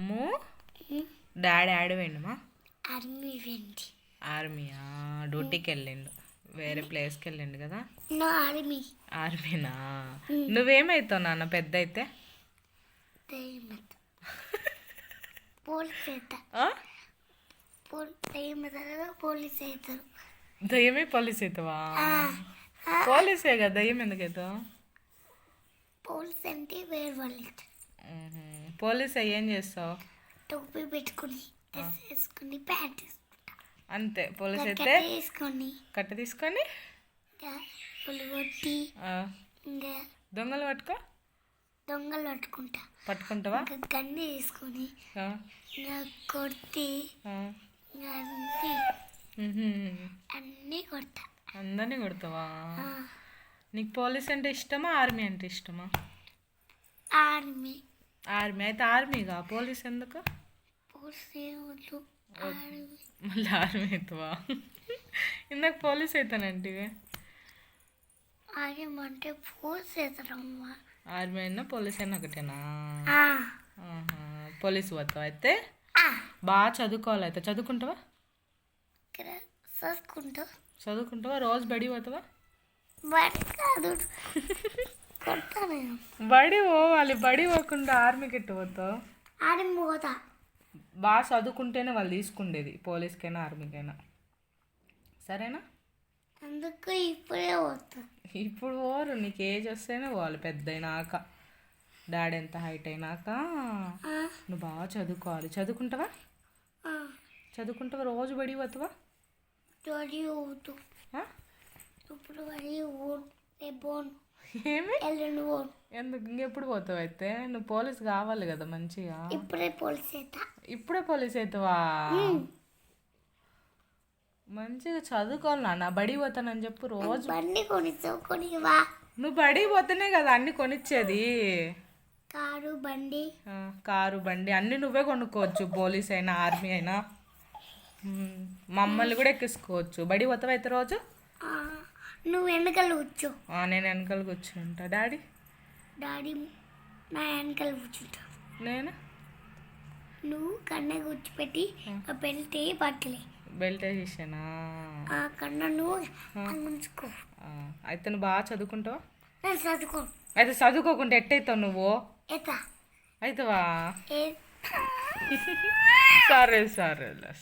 అమ్ము. Daddy ఆడవేండమ్మా army వెండి ఆర్మీయా? డ్యూటీకి వెళ్ళిండు వేరే ప్లేస్కి వెళ్ళిండు కదా? నా ఆర్మీ. ఆర్మీనా? నువ్వేమవుతావు నాన్న పెద్ద అయితే పోలీస్ అవుతారు దయ్యమే పోలీస్ అవుతావా పోలీసే కదా దయ్యం ఎందుకు అవుతావు పోలీస్ అంటే వేరే వాళ్ళు. పోలీస్ అయ్యి ఏం చేస్తావు? టోపీ పెట్టుకుని వేసుకుని ప్యాంట్ అంతే పోలీస్ అయితే కట్ట వేసుకొని. కట్ట తీసుకొని? ఇంకా కొట్టి దొంగలు పట్టుకో? దొంగలు పట్టుకుంటా. పట్టుకుంటావా? గన్ని తీసుకొని కొట్టి అన్ని. అన్నీ కొడతా. అందరినీ కొడతావా? నీకు పోలీస్ అంటే ఇష్టమా ఆర్మీ అంటే ఇష్టమా? ఆర్మీ. ఆర్మీ. అయితే ఆర్మీగా? పోలీస్ ఎందుకు? మళ్ళీ ఆర్మీ అవుతావా ఇందాక పోలీస్ అంటే పోలీస్ అవుతారమ్మా ఆర్మీ అయినా పోలీస్ అయినా ఒకటేనా. పోలీస్ పోతావా అయితే? బాగా చదువుకోవాలి అయితే. చదువుకుంటావా? చూసుకుంటూ చదువుకుంటావా? రోజు బడి పోతావా? బడి కాదు. బడి పోవాలి బడి పోకుండా ఆర్మీకి ఎట్టు పోతావు? ఆర్మీ పోతా. బాగా చదువుకుంటేనే వాళ్ళు తీసుకుండేది పోలీస్కైనా ఆర్మీకైనా. సరేనా? అందుకు ఇప్పుడే పోతా. ఇప్పుడు పోరు నీకు ఏజ్ వస్తేనే పోవాలి పెద్ద అయినాక డాడీ ఎంత హైట్ అయినాక నువ్వు బాగా చదువుకోవాలి. చదువుకుంటావా? చదువుకుంటావా? రోజు బడి పోతావా? ఇప్పుడు బడి పోను. ఏమి? ఎల్లుండి పోను ఎందుకు? ఇంకెప్పుడు పోతావు అయితే? నువ్వు పోలీస్ కావాలి కదా మంచిగా. ఇప్పుడే పోలీస్ అవుతా ఇప్పుడే పోలీస్ అవుతావా మంచిగా చదువుకోవాలి నాన్న. బడి పోతానని చెప్పు రోజు. బండి కొనిస్తావు కొనివా నువ్వు బడి పోతేనే కదా అన్ని కొనిచ్చేది. కారు బండి. ఆ, కారు బండి అన్నీ నువ్వే కొనుక్కోవచ్చు. పోలీస్ అయినా ఆర్మీ అయినా. మ్మ్. మమ్మల్ని కూడా ఎక్కించుకోవచ్చు. బడి పోతావా అయితే రోజు? ఆ, నువ్వు వెనకాల కూర్చో. ఆ, నేను వెనకాల కూర్చుంటా. డాడీ? డాడీ నా వెనకాల కూర్చుంటావు నేను? నువ్వు కన్న కూర్చోపెట్టి ఆ. బెల్ట్ పట్టలే. బెల్ట్ వేసేసానా ఆ కన్న నువ్వు ఉంచుకో. అయితే నువ్వు బాగా చదువుకుంటావా? నేను చదువుకో. అయితే చదువుకోకుండా ఎట్టయితావు నువ్వు? అవుతావా సరే సరే సరే